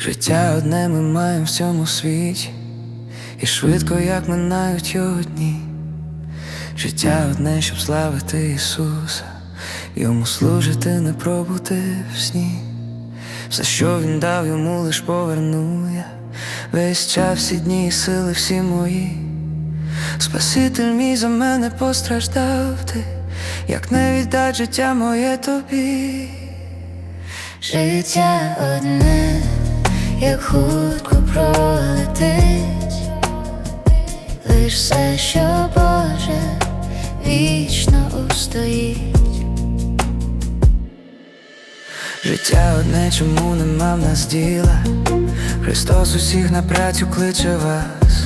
Життя одне ми маємо в цьому світі, і швидко, як минають його дні. Життя одне, щоб славити Ісуса, йому служити не пробути в сні. Все, що він дав, йому лиш поверну я Весь час, всі дні і сили всі мої. Спаситель мій за мене постраждав ти, як не віддать життя моє тобі. Життя одне, як хутко пролетить, лиш все, що Боже, вічно устоїть. Життя одне, чому нема в нас діла. Христос усіх на працю кличе вас.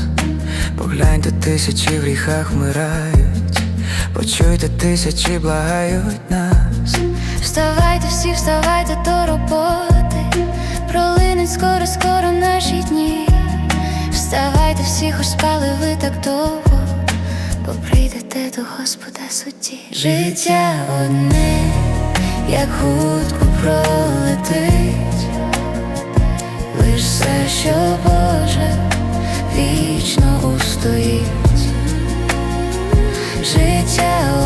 Погляньте, тисячі в гріхах вмирають. Почуйте, тисячі благають нас. Вставайте всі, вставайте до роботи, Вставайте всі, хоч спали ви так довго, бо прийдете до Господа судді. Життя одне, як хутко пролетить, лиш все, що Боже, вічно устоїть. Життя одне,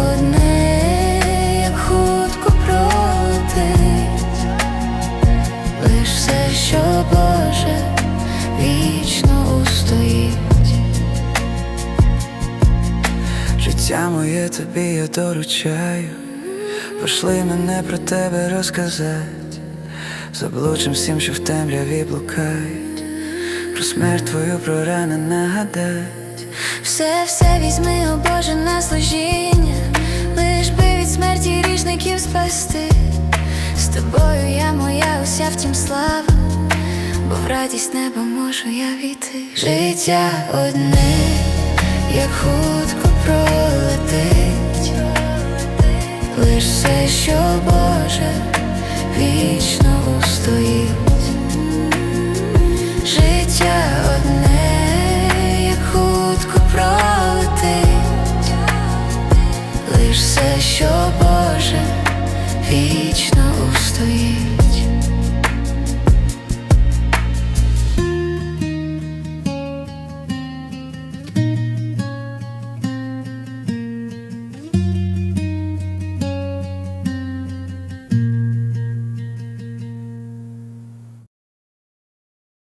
Моє тобі я доручаю. Пошли мене про тебе розказати. Заблучим всім, що в темряві блукають. Про смерть твою про рани нагадать. Все, все візьми, о Боже, на служіння, лиш би від смерті ріжників спасти. З тобою я моя, уся втім слава, бо в радість неба можу я війти. Життя одне, як хутко пролетить, душа вічно стоїть, життя одне, хутко пролетить, лиш все, що Боже, вічно устоїть.